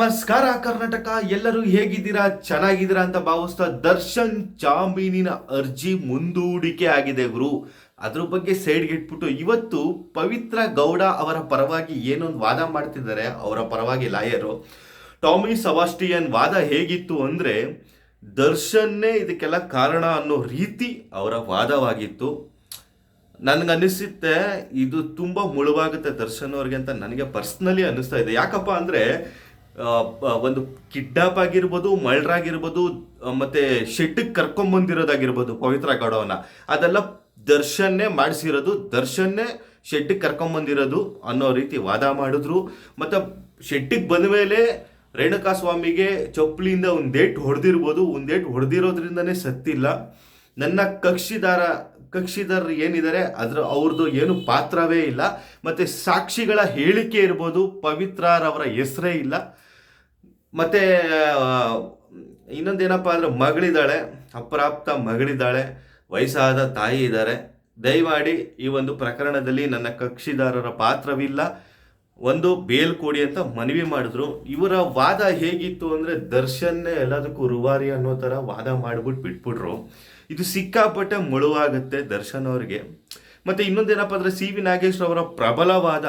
ನಮಸ್ಕಾರ ಕರ್ನಾಟಕ, ಎಲ್ಲರೂ ಹೇಗಿದ್ದೀರಾ? ಚೆನ್ನಾಗಿದ್ದೀರಾ ಅಂತ ಭಾವಿಸ್ತಾ ದರ್ಶನ್ ಜಾಮೀನಿನ ಅರ್ಜಿ ಮುಂದೂಡಿಕೆ ಆಗಿದೆ ಗುರು. ಅದ್ರ ಬಗ್ಗೆ ಸೈಡ್ಗೆ ಇಟ್ಬಿಟ್ಟು, ಇವತ್ತು ಪವಿತ್ರ ಗೌಡ ಅವರ ಪರವಾಗಿ ಏನೊಂದು ವಾದ ಮಾಡ್ತಿದ್ದಾರೆ, ಅವರ ಪರವಾಗಿ ಲಾಯರು. ಟಾಮಿ ಸವಾಸ್ಟಿಯನ್ ವಾದ ಹೇಗಿತ್ತು ಅಂದ್ರೆ, ದರ್ಶನ್ನೇ ಇದಕ್ಕೆಲ್ಲ ಕಾರಣ ಅನ್ನೋ ರೀತಿ ಅವರ ವಾದವಾಗಿತ್ತು. ನನಗನ್ನಿಸುತ್ತೆ, ಇದು ತುಂಬ ಮುಳುವಾಗುತ್ತೆ ದರ್ಶನ್ ಅವ್ರಿಗೆ ಅಂತ ನನಗೆ ಪರ್ಸ್ನಲಿ ಅನ್ನಿಸ್ತಾ ಇದೆ. ಯಾಕಪ್ಪ ಅಂದರೆ ಒಂದು ಕಿಡ್ನಾಪ್ ಆಗಿರ್ಬೋದು, ಮರ್ಡರ್ ಆಗಿರ್ಬೋದು ಮತ್ತೆ ಶೆಡ್ಗೆ ಕರ್ಕೊಂಬಂದಿರೋದಾಗಿರ್ಬೋದು ಪವಿತ್ರ ಗೌಡವನ್ನ. ಅದೆಲ್ಲ ದರ್ಶನ್ನೇ ಮಾಡಿಸಿರೋದು, ದರ್ಶನ್ನೇ ಶೆಡ್ಗೆ ಕರ್ಕೊಂಬಂದಿರೋದು ಅನ್ನೋ ರೀತಿ ವಾದ ಮಾಡಿದ್ರು. ಮತ್ತು ಶೆಟ್ಟಿಗೆ ಬಂದ ಮೇಲೆ ರೇಣುಕಾ ಸ್ವಾಮಿಗೆ ಚಪ್ಪಲಿಯಿಂದ ಒಂದು ಡೇಟ್ ಹೊಡೆದಿರ್ಬೋದು ಒಂದು ಡೇಟ್ ಹೊಡೆದಿರೋದ್ರಿಂದನೇ ಸತ್ತಿಲ್ಲ ನನ್ನ ಕಕ್ಷಿದಾರ, ಕಕ್ಷಿದಾರರು ಏನಿದ್ದಾರೆ, ಅದ್ರ ಅವ್ರದ್ದು ಏನು ಪಾತ್ರವೇ ಇಲ್ಲ. ಮತ್ತೆ ಸಾಕ್ಷಿಗಳ ಹೇಳಿಕೆ ಇರ್ಬೋದು, ಪವಿತ್ರರವರ ಹೆಸರೇ ಇಲ್ಲ. ಮತ್ತೆ ಇನ್ನೊಂದೇನಪ್ಪ ಅಂದ್ರೆ ಮಗಳಿದ್ದಾಳೆ, ಅಪ್ರಾಪ್ತ ಮಗಳಿದ್ದಾಳೆ, ವಯಸ್ಸಾದ ತಾಯಿ ಇದ್ದಾರೆ. ದಯಮಾಡಿ ಈ ಒಂದು ಪ್ರಕರಣದಲ್ಲಿ ನನ್ನ ಕಕ್ಷಿದಾರರ ಪಾತ್ರವಿಲ್ಲ. ಒಂದು ಬೇಲ್ ಕೊಡಿ ಅಂತ ಮನವಿ ಮಾಡಿದ್ರು. ಇವರ ವಾದ ಹೇಗಿತ್ತು ಅಂದ್ರೆ ದರ್ಶನ್ನೇ ಎಲ್ಲದಕ್ಕೂ ರುವಾರಿ ಅನ್ನೋ ಥರ ವಾದ ಮಾಡ್ಬಿಟ್ಟು ಬಿಟ್ಬಿಟ್ರು. ಇದು ಸಿಕ್ಕಾಪಟ್ಟೆ ಮುಳುವಾಗುತ್ತೆ ದರ್ಶನ್ ಅವ್ರಿಗೆ. ಮತ್ತೆ ಇನ್ನೊಂದೇನಪ್ಪ ಅಂದ್ರೆ ಸಿ ವಿ ನಾಗೇಶ್ ಅವರ ಪ್ರಬಲ ವಾದ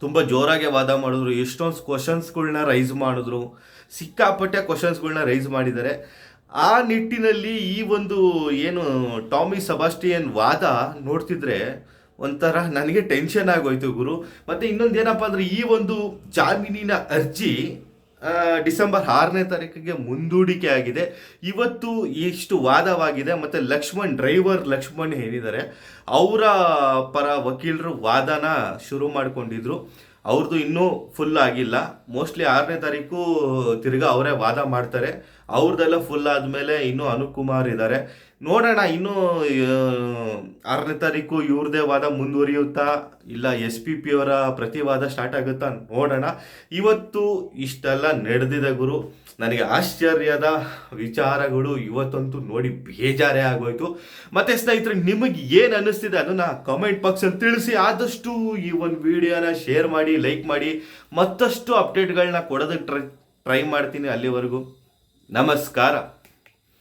ತುಂಬ ಜೋರಾಗಿ ವಾದ ಮಾಡಿದ್ರು. ಎಷ್ಟೊಂದು ಕ್ವಶನ್ಸ್ಗಳನ್ನ ರೈಸ್ ಮಾಡಿದ್ರು. ಸಿಕ್ಕಾಪಟ್ಟೆ ಕ್ವಶನ್ಸ್ಗಳನ್ನ ರೈಸ್ ಮಾಡಿದ್ದಾರೆ. ಆ ನಿಟ್ಟಿನಲ್ಲಿ ಈ ಒಂದು ಏನು ಟಾಮಿ ಸಬಾಸ್ಟಿಯನ್ ವಾದ ನೋಡ್ತಿದ್ರೆ ಒಂಥರ ನನಗೆ ಟೆನ್ಷನ್ ಆಗೋಯ್ತು ಗುರು. ಮತ್ತೆ ಇನ್ನೊಂದು ಏನಪ್ಪ ಅಂದ್ರೆ ಈ ಒಂದು ಜಾಮೀನಿನ ಅರ್ಜಿ ಡಿಸೆಂಬರ್ ಆರನೇ ತಾರೀಕಿಗೆ ಮುಂದೂಡಿಕೆ ಆಗಿದೆ. ಇವತ್ತು ಇಷ್ಟು ವಾದವಾಗಿದೆ. ಮತ್ತು ಲಕ್ಷ್ಮಣ್, ಡ್ರೈವರ್ ಲಕ್ಷ್ಮಣ್ ಏನಿದ್ದಾರೆ, ಅವರ ಪರ ವಕೀಲರು ವಾದನ ಶುರು ಮಾಡಿಕೊಂಡಿದ್ರು. ಅವ್ರದ್ದು ಇನ್ನೂ ಫುಲ್ ಆಗಿಲ್ಲ. ಮೋಸ್ಟ್ಲಿ ಆರನೇ ತಾರೀಕು ತಿರ್ಗಾ ಅವರೇ ವಾದ ಮಾಡ್ತಾರೆ. ಅವ್ರದ್ದೆಲ್ಲ ಫುಲ್ ಆದಮೇಲೆ ಇನ್ನೂ ಅನುಕುಮಾರ್ ಇದ್ದಾರೆ. ನೋಡೋಣ, ಇನ್ನೂ ಆರನೇ ತಾರೀಕು ಇವ್ರದೇ ವಾದ ಮುಂದುವರಿಯುತ್ತಾ? ಇಲ್ಲ ಎಸ್ ಪಿ ಪಿ ಅವರ ಪ್ರತಿವಾದ ಸ್ಟಾರ್ಟ್ ಆಗುತ್ತಾ? ನೋಡೋಣ. ಇವತ್ತು ಇಷ್ಟೆಲ್ಲ ನಡೆದಿದೆ ಗುರು. ನನಗೆ ಆಶ್ಚರ್ಯದ ವಿಚಾರಗಳು ಇವತ್ತಂತೂ ನೋಡಿ ಬೇಜಾರೇ ಆಗೋಯ್ತು. ಮತ್ತೆ ಸ್ನೇಹಿತರೆ, ನಿಮಗೆ ಏನು ಅನ್ನಿಸ್ತಿದೆ ಅದನ್ನು ಕಮೆಂಟ್ ಬಾಕ್ಸಲ್ಲಿ ತಿಳಿಸಿ. ಆದಷ್ಟು ಈ ಒಂದು ವಿಡಿಯೋನ ಶೇರ್ ಮಾಡಿ ಲೈಕ್ ಮಾಡಿ. ಮತ್ತಷ್ಟು ಅಪ್ಡೇಟ್ಗಳನ್ನ ಕೊಡೋದಕ್ಕೆ ಟ್ರೈ ಟ್ರೈ ಮಾಡ್ತೀನಿ ಅಲ್ಲಿವರೆಗೂ. ನಮಸ್ಕಾರ.